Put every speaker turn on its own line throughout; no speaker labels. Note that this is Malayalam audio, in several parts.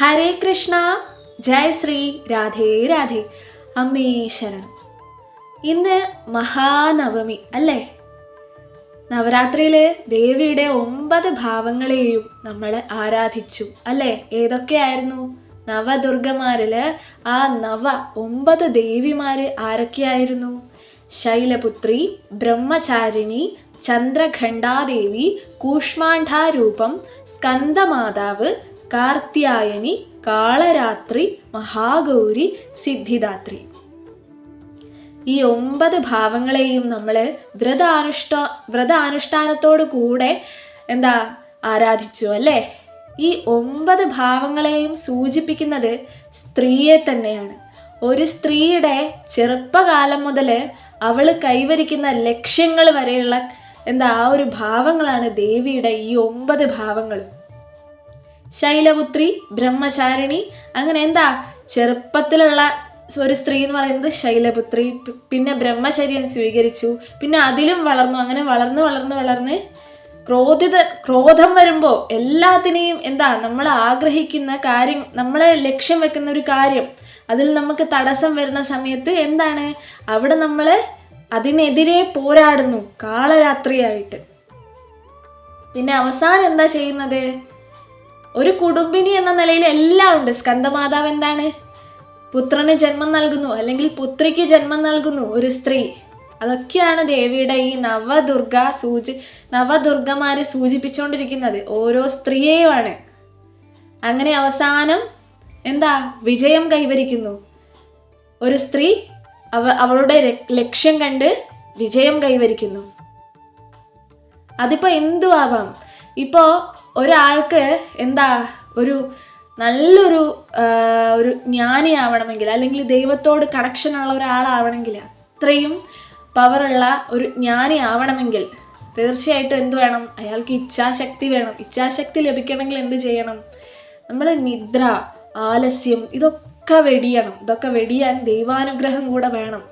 ഹരേ കൃഷ്ണ. ജയ ശ്രീ. രാധേ രാധേ. അമ്മേ ശരണം. ഇന്ന് മഹാനവമി അല്ലേ? നവരാത്രിയിൽ ദേവിയുടെ ഒമ്പത് ഭാവങ്ങളെയും നമ്മൾ ആരാധിച്ചു അല്ലേ? ഏതൊക്കെയായിരുന്നു? നവദുർഗമാരിൽ ആ നവ ഒമ്പത് ദേവിമാര് ആരൊക്കെയായിരുന്നു? ശൈലപുത്രി ബ്രഹ്മചാരിണി ചന്ദ്രഖണ്ഡാദേവി കൂഷ്മാണ്ഡാരൂപം സ്കന്ദമാതാവ് കാർത്യായനി കാളരാത്രി മഹാഗൗരി സിദ്ധിദാത്രി. ഈ ഒമ്പത് ഭാവങ്ങളെയും നമ്മൾ വ്രതാനുഷ്ഠ വ്രതാനുഷ്ഠാനത്തോടു കൂടെ എന്താ ആരാധിച്ചു അല്ലേ? ഈ ഒമ്പത് ഭാവങ്ങളെയും സൂചിപ്പിക്കുന്നത് സ്ത്രീയെ തന്നെയാണ്. ഒരു സ്ത്രീയുടെ ചെറുപ്പകാലം മുതൽ അവൾ കൈവരിക്കുന്ന ലക്ഷ്യങ്ങൾ വരെയുള്ള എന്താ ആ ഒരു ഭാവങ്ങളാണ് ദേവിയുടെ ഈ ഒമ്പത് ഭാവങ്ങളും. ശൈലപുത്രി ബ്രഹ്മചാരിണി അങ്ങനെ എന്താ? ചെറുപ്പത്തിലുള്ള ഒരു സ്ത്രീ എന്ന് പറയുന്നത് ശൈലപുത്രി. പിന്നെ ബ്രഹ്മചര്യം സ്വീകരിച്ചു. പിന്നെ അതിലും വളർന്നു. അങ്ങനെ വളർന്ന് വളർന്ന് വളർന്ന് ക്രോധിത ക്രോധം വരുമ്പോൾ എല്ലാത്തിനെയും എന്താ? നമ്മൾ ആഗ്രഹിക്കുന്ന കാര്യം നമ്മളെ ലക്ഷ്യം വെക്കുന്ന ഒരു കാര്യം. അതിൽ നമുക്ക് തടസ്സം വരുന്ന സമയത്ത് എന്താണ്? അവിടെ നമ്മൾ അതിനെതിരെ പോരാടുന്നു കാളരാത്രിയായിട്ട്. പിന്നെ അവസാനം എന്താ ചെയ്യുന്നത്? ഒരു കുടുംബിനി എന്ന നിലയിൽ എല്ലാം ഉണ്ട്. സ്കന്ദമാതാവ് എന്താണ്? പുത്രന് ജന്മം നൽകുന്നു അല്ലെങ്കിൽ പുത്രിക്ക് ജന്മം നൽകുന്നു ഒരു സ്ത്രീ. അതൊക്കെയാണ് ദേവിയുടെ ഈ നവദുർഗ സൂചി നവദുർഗമാരെ സൂചിപ്പിച്ചുകൊണ്ടിരിക്കുന്നത് ഓരോ സ്ത്രീയെയുമാണ്. അങ്ങനെ അവസാനം എന്താ? വിജയം കൈവരിക്കുന്നു. ഒരു സ്ത്രീ അവ അവളുടെ ലക്ഷ്യം കണ്ട് വിജയം കൈവരിക്കുന്നു. അതിപ്പോ എന്തു ആവാം ഇപ്പോൾ ഒരാൾക്ക് എന്താ ഒരു നല്ലൊരു ഒരു ജ്ഞാനിയാവണമെങ്കിൽ അല്ലെങ്കിൽ ദൈവത്തോട് കണക്ഷൻ ഉള്ള ഒരാളാവണമെങ്കിൽ അത്രയും പവറുള്ള ഒരു ജ്ഞാനി ആവണമെങ്കിൽ തീർച്ചയായിട്ടും എന്ത് വേണം? അയാൾക്ക് ഇച്ഛാശക്തി വേണം. ഇച്ഛാശക്തി ലഭിക്കണമെങ്കിൽ എന്ത് ചെയ്യണം? നമ്മൾ നിദ്ര ആലസ്യം ഇതൊക്കെ വെടിയണം. ഇതൊക്കെ വെടിയാൻ ദൈവാനുഗ്രഹം കൂടെ വേണം.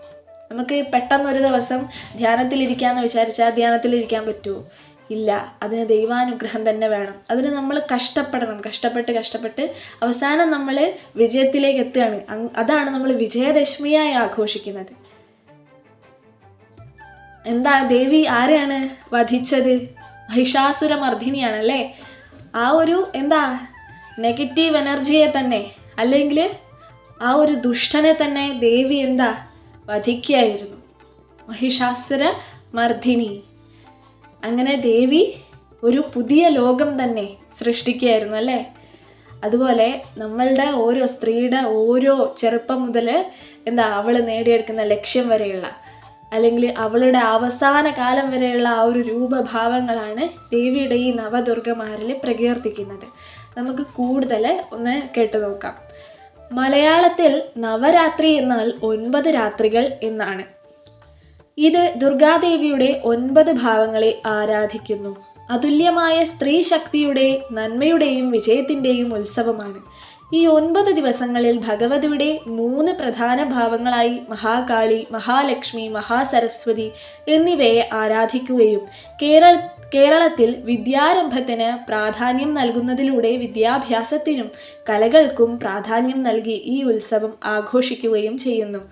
നമുക്ക് പെട്ടെന്ന് ഒരു ദിവസം ധ്യാനത്തിലിരിക്കാമെന്ന് വിചാരിച്ചാൽ ധ്യാനത്തിലിരിക്കാൻ പറ്റുമോ ഇല്ല. അതിന് ദൈവാനുഗ്രഹം തന്നെ വേണം. അതിന് നമ്മൾ കഷ്ടപ്പെടണം. കഷ്ടപ്പെട്ട് കഷ്ടപ്പെട്ട് അവസാനം നമ്മൾ വിജയത്തിലേക്ക് എത്തുകയാണ്. അതാണ് നമ്മൾ വിജയദശമിയായി ആഘോഷിക്കുന്നത്. എന്താ ദേവി ആരെയാണ് വധിച്ചത്? മഹിഷാസുര മർദ്ദിനിയാണല്ലേ ആ ഒരു എന്താ നെഗറ്റീവ് എനർജിയെ തന്നെ അല്ലെങ്കിൽ ആ ഒരു ദുഷ്ടനെ തന്നെ ദേവി എന്താ വധിക്കുകയായിരുന്നു. മഹിഷാസുര മർദ്ദിനി അങ്ങനെ ദേവി ഒരു പുതിയ ലോകം തന്നെ സൃഷ്ടിക്കുകയായിരുന്നു അല്ലേ? അതുപോലെ നമ്മളുടെ ഓരോ സ്ത്രീയുടെ ഓരോ ചെറുപ്പം മുതൽ എന്താ അവൾ നേടിയെടുക്കുന്ന ലക്ഷ്യം വരെയുള്ള അല്ലെങ്കിൽ അവളുടെ അവസാന കാലം വരെയുള്ള ആ ഒരു രൂപഭാവങ്ങളാണ് ദേവിയുടെ ഈ നവദുർഗമാരിൽ പ്രകീർത്തിക്കുന്നത്. നമുക്ക് കൂടുതൽ ഒന്ന് കേട്ടു നോക്കാം. മലയാളത്തിൽ നവരാത്രി എന്നാൽ ഒൻപത് രാത്രികൾ എന്നാണ്. ഇത് ദുർഗാദേവിയുടെ ഒൻപത് ഭാവങ്ങളെ ആരാധിക്കുന്നു. അതുല്യമായ സ്ത്രീ ശക്തിയുടെ നന്മയുടെയും വിജയത്തിന്റെയും ഉത്സവമാണ്. ഈ ഒൻപത് ദിവസങ്ങളിൽ ഭഗവതിയുടെ മൂന്ന് പ്രധാന ഭാവങ്ങളായി മഹാകാളി മഹാലക്ഷ്മി മഹാസരസ്വതി എന്നിവയെ ആരാധിക്കുകയും കേരള കേരളത്തിൽ വിദ്യാരംഭത്തിന് പ്രാധാന്യം നൽകുന്നതിലൂടെ വിദ്യാഭ്യാസത്തിനും കലകൾക്കും പ്രാധാന്യം നൽകി ഈ ഉത്സവം ആഘോഷിക്കുകയും ചെയ്യുന്നു.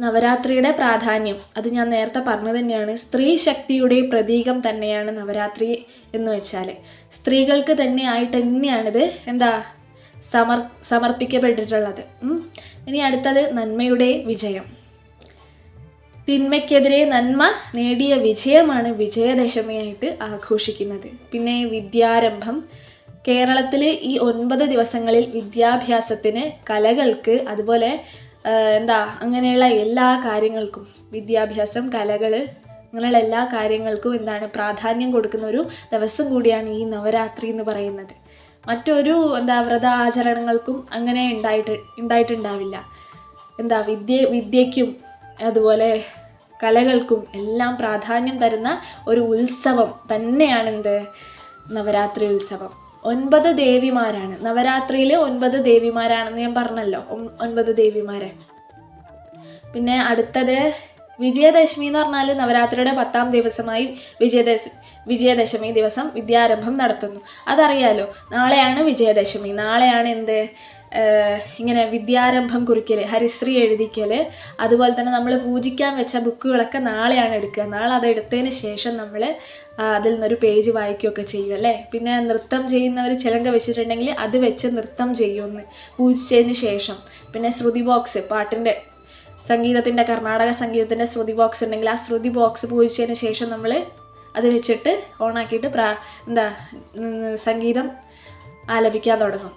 നവരാത്രിയുടെ പ്രാധാന്യം. അത് ഞാൻ നേരത്തെ പറഞ്ഞു തന്നെയാണ്. സ്ത്രീ ശക്തിയുടെ പ്രതീകം തന്നെയാണ് നവരാത്രി എന്ന് വെച്ചാൽ സ്ത്രീകൾക്ക് തന്നെ ആയിട്ട് തന്നെയാണിത് എന്താ സമർ സമർപ്പിക്കപ്പെട്ടിട്ടുള്ളത്. ഇനി അടുത്തത് നന്മയുടെ വിജയം. തിന്മയ്ക്കെതിരെ നന്മ നേടിയ വിജയമാണ് വിജയദശമിയായിട്ട് ആഘോഷിക്കുന്നത്. പിന്നെ വിദ്യാരംഭം. കേരളത്തിൽ ഈ ഒൻപത് ദിവസങ്ങളിൽ വിദ്യാഭ്യാസത്തിന് കലകൾക്ക് അതുപോലെ എന്താ അങ്ങനെയുള്ള എല്ലാ കാര്യങ്ങൾക്കും വിദ്യാഭ്യാസം കലകൾ അങ്ങനെയുള്ള എല്ലാ കാര്യങ്ങൾക്കും എന്താണ് പ്രാധാന്യം കൊടുക്കുന്ന ഒരു ദിവസം കൂടിയാണ് ഈ നവരാത്രി എന്ന് പറയുന്നത്. മറ്റൊരു എന്താ വ്രത ആചരണങ്ങൾക്കും അങ്ങനെ ഉണ്ടായിട്ട് ഉണ്ടായിട്ടുണ്ടാവില്ല. എന്താ വിദ്യ വിദ്യയ്ക്കും അതുപോലെ കലകൾക്കും എല്ലാം പ്രാധാന്യം തരുന്ന ഒരു ഉത്സവം തന്നെയാണ് എന്ത്? നവരാത്രി ഉത്സവം. ഒൻപത് ദേവിമാരാണ്. നവരാത്രിയിൽ ഒൻപത് ദേവിമാരാണെന്ന് ഞാൻ പറഞ്ഞല്ലോ. ഒൻപത് ദേവിമാരെ. പിന്നെ അടുത്തത് വിജയദശമി എന്ന് പറഞ്ഞാൽ നവരാത്രിയുടെ പത്താം ദിവസമായി വിജയദശ വിജയദശമി ദിവസം വിദ്യാരംഭം നടത്തുന്നു. അതറിയാലോ നാളെയാണ് വിജയദശമി. നാളെയാണ് എന്ത്? ഇങ്ങനെ വിദ്യാരംഭം കുറിക്കൽ ഹരിശ്രീ എഴുതിക്കൽ അതുപോലെ തന്നെ നമ്മൾ പൂജിക്കാൻ വെച്ച ബുക്കുകളൊക്കെ നാളെയാണ് എടുക്കുക. നാളെ അത് എടുത്തതിന് ശേഷം നമ്മൾ അതിൽ നിന്നൊരു പേജ് വായിക്കുകയൊക്കെ ചെയ്യും അല്ലേ? പിന്നെ നൃത്തം ചെയ്യുന്നവർ ചിലങ്ക വെച്ചിട്ടുണ്ടെങ്കിൽ അത് വെച്ച് നൃത്തം ചെയ്യുമെന്ന് പൂജിച്ചതിന് ശേഷം. പിന്നെ ശ്രുതി ബോക്സ് പാട്ടിന്റെ സംഗീതത്തിന്റെ കർണാടക സംഗീതത്തിന്റെ ശ്രുതി ബോക്സ് ഉണ്ടെങ്കിൽ ആ ശ്രുതി ബോക്സ് പൂജിച്ചതിന് ശേഷം നമ്മൾ അത് വെച്ചിട്ട് ഓണാക്കിയിട്ട് പ്രാ എന്താ സംഗീതം ആലപിക്കാൻ തുടങ്ങും.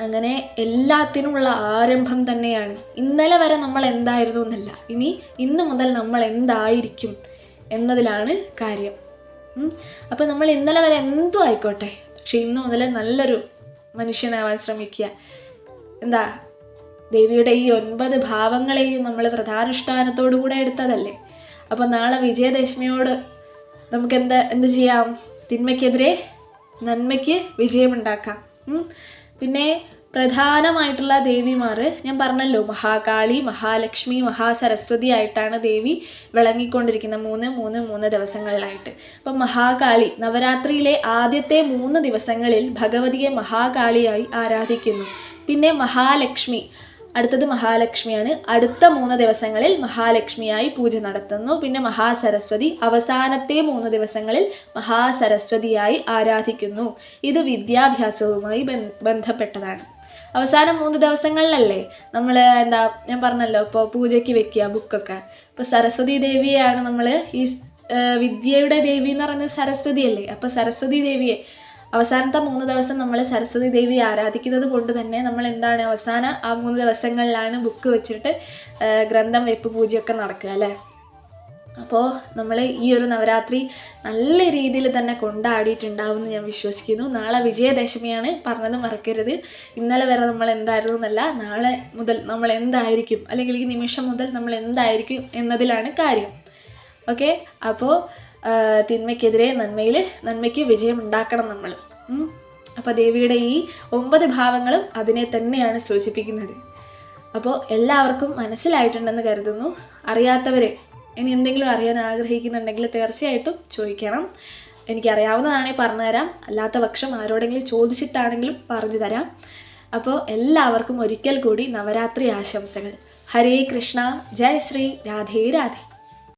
അങ്ങനെ എല്ലാത്തിനുമുള്ള ആരംഭം തന്നെയാണ്. ഇന്നലെ വരെ നമ്മൾ എന്തായിരുന്നു എന്നല്ല. ഇനി ഇന്ന് മുതൽ നമ്മൾ എന്തായിരിക്കും എന്നതിലാണ് കാര്യം. അപ്പോൾ നമ്മൾ ഇന്നലെ വരെ എന്തും ആയിക്കോട്ടെ? പക്ഷെ ഇന്ന് മുതൽ നല്ലൊരു മനുഷ്യനാവാൻ ശ്രമിക്കുക. എന്താ ദേവിയുടെ ഈ ഒൻപത് ഭാവങ്ങളെയും നമ്മൾ പ്രധാനുഷ്ഠാനത്തോടു കൂടെ എടുത്തതല്ലേ? അപ്പോൾ നാളെ വിജയദശമിയോട് നമുക്ക് എന്താ എന്ത് ചെയ്യാം? തിന്മയ്ക്കെതിരെ നന്മയ്ക്ക് വിജയമുണ്ടാക്കാം. പിന്നെ പ്രധാനമായിട്ടുള്ള ദേവിമാർ ഞാൻ പറഞ്ഞല്ലോ മഹാകാളി മഹാലക്ഷ്മി മഹാസരസ്വതി ആയിട്ടാണ് ദേവി വിളങ്ങിക്കൊണ്ടിരിക്കുന്നത് മൂന്ന് മൂന്ന് മൂന്ന് ദിവസങ്ങളിലായിട്ട്. അപ്പം മഹാകാളി നവരാത്രിയിലെ ആദ്യത്തെ മൂന്ന് ദിവസങ്ങളിൽ ഭഗവതിയെ മഹാകാളിയായി ആരാധിക്കുന്നു. പിന്നെ മഹാലക്ഷ്മി അടുത്തത് മഹാലക്ഷ്മിയാണ്. അടുത്ത മൂന്ന് ദിവസങ്ങളിൽ മഹാലക്ഷ്മിയായി പൂജ നടത്തുന്നു. പിന്നെ മഹാസരസ്വതി അവസാനത്തെ മൂന്ന് ദിവസങ്ങളിൽ മഹാസരസ്വതിയായി ആരാധിക്കുന്നു. ഇത് വിദ്യാഭ്യാസവുമായി ബന്ധപ്പെട്ടതാണ്. അവസാനം മൂന്ന് ദിവസങ്ങളിലല്ലേ? നമ്മൾ എന്താ ഞാൻ പറഞ്ഞല്ലോ ഇപ്പോൾ പൂജയ്ക്ക് വെക്കുക ബുക്കൊക്കെ. ഇപ്പോൾ സരസ്വതി ദേവിയെയാണ് നമ്മൾ ഈ വിദ്യയുടെ ദേവി എന്ന് പറയുന്നത് സരസ്വതി അല്ലേ അപ്പോൾ സരസ്വതി ദേവിയെ അവസാനത്തെ മൂന്ന് ദിവസം നമ്മൾ സരസ്വതി ദേവി ആരാധിക്കുന്നത് കൊണ്ട് തന്നെ നമ്മൾ എന്താണ് അവസാന ആ മൂന്ന് ദിവസങ്ങളിലാണ് ബുക്ക് വെച്ചിട്ട് ഗ്രന്ഥം വെപ്പ് പൂജയൊക്കെ നടക്കുക അല്ലേ? അപ്പോൾ നമ്മൾ ഈ ഒരു നവരാത്രി നല്ല രീതിയിൽ തന്നെ കൊണ്ടാടിയിട്ടുണ്ടാവുമെന്ന് ഞാൻ വിശ്വസിക്കുന്നു. നാളെ വിജയദശമിയാണ് പറഞ്ഞത് മറക്കരുത്. ഇന്നലെ വരെ നമ്മൾ എന്തായിരുന്നു എന്നല്ല നാളെ മുതൽ നമ്മൾ എന്തായിരിക്കും അല്ലെങ്കിൽ ഈ നിമിഷം മുതൽ നമ്മൾ എന്തായിരിക്കും എന്നതിലാണ് കാര്യം. ഓക്കെ? അപ്പോൾ തിന്മയ്ക്കെതിരെ നന്മയിൽ നന്മയ്ക്ക് വിജയം ഉണ്ടാക്കണം നമ്മൾ അപ്പോൾ ദേവിയുടെ ഈ ഒമ്പത് ഭാവങ്ങളും അതിനെ തന്നെയാണ് സൂചിപ്പിക്കുന്നത്. അപ്പോൾ എല്ലാവർക്കും മനസ്സിലായിട്ടുണ്ടെന്ന് കരുതുന്നു. അറിയാത്തവരെ ഇനി എന്തെങ്കിലും അറിയാൻ ആഗ്രഹിക്കുന്നുണ്ടെങ്കിൽ തീർച്ചയായിട്ടും ചോദിക്കണം. എനിക്കറിയാവുന്നതാണെങ്കിൽ പറഞ്ഞു തരാം അല്ലാത്ത പക്ഷം ആരോടെങ്കിലും ചോദിച്ചിട്ടാണെങ്കിലും പറഞ്ഞു തരാം അപ്പോൾ എല്ലാവർക്കും ഒരിക്കൽ കൂടി നവരാത്രി ആശംസകൾ. ഹരേ കൃഷ്ണ. ജയ ശ്രീ. രാധേ രാധേ.